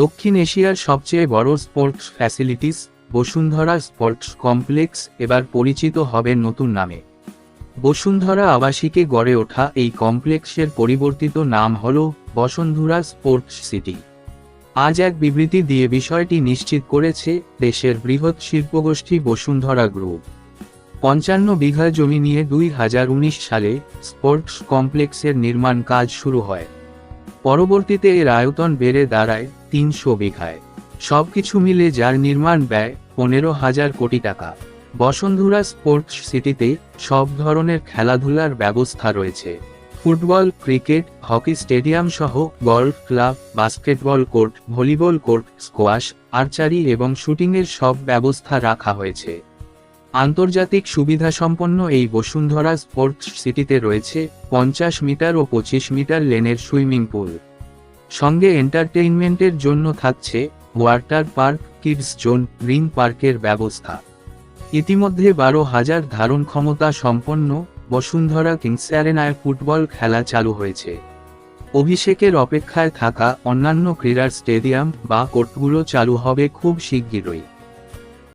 দক্ষিণ এশিয়ার সবচেয়ে বড় sports facilities, Bashundhara sports complex, এবার পরিচিত হবে নতুন নামে। বসুন্ধরা আবাসিকে গড়ে ওঠা এই কমপ্লেক্সের পরিবর্তিত নাম হল বসুন্ধরা স্পোর্টস সিটি। আজ এক বিবৃতি দিয়ে বিষয়টি নিশ্চিত করেছে দেশের বৃহৎ শিল্পগোষ্ঠী বসুন্ধরা গ্রুপ। পঞ্চান্ন বিঘা জমি নিয়ে দুই হাজার উনিশ সালে স্পোর্টস কমপ্লেক্সের নির্মাণ কাজ শুরু হয়। পরবর্তীতে এর আয়তন বেড়ে দাঁড়ায় তিনশো বিঘায়। সবকিছু মিলে যার নির্মাণ ব্যয় পনেরো হাজার কোটি টাকা। বসুন্ধরা স্পোর্টস সিটিতে সব ধরনের খেলাধুলার ব্যবস্থা রয়েছে। ফুটবল, ক্রিকেট, হকি স্টেডিয়াম সহ golf club, basketball court, volleyball court, squash, archery এবং শুটিংয়ের সব ব্যবস্থা রাখা হয়েছে। আন্তর্জাতিক সুবিধাসম্পন্ন এই বসুন্ধরা স্পোর্টস সিটিতে রয়েছে পঞ্চাশ মিটার ও পঁচিশ মিটার লেনের সুইমিং পুল। সঙ্গে এন্টারটেইনমেন্টের জন্য থাকছে water park, kids zone ring পার্কের ব্যবস্থা। ইতিমধ্যে বারো হাজার ধারণ ক্ষমতা সম্পন্ন বসুন্ধরা কিংস অ্যারেনায় ফুটবল খেলা চালু হয়েছে। অভিষেকের অপেক্ষায় থাকা অন্যান্য ক্রীড়ার স্টেডিয়াম বা কোর্টগুলো চালু হবে খুব শিগগিরই।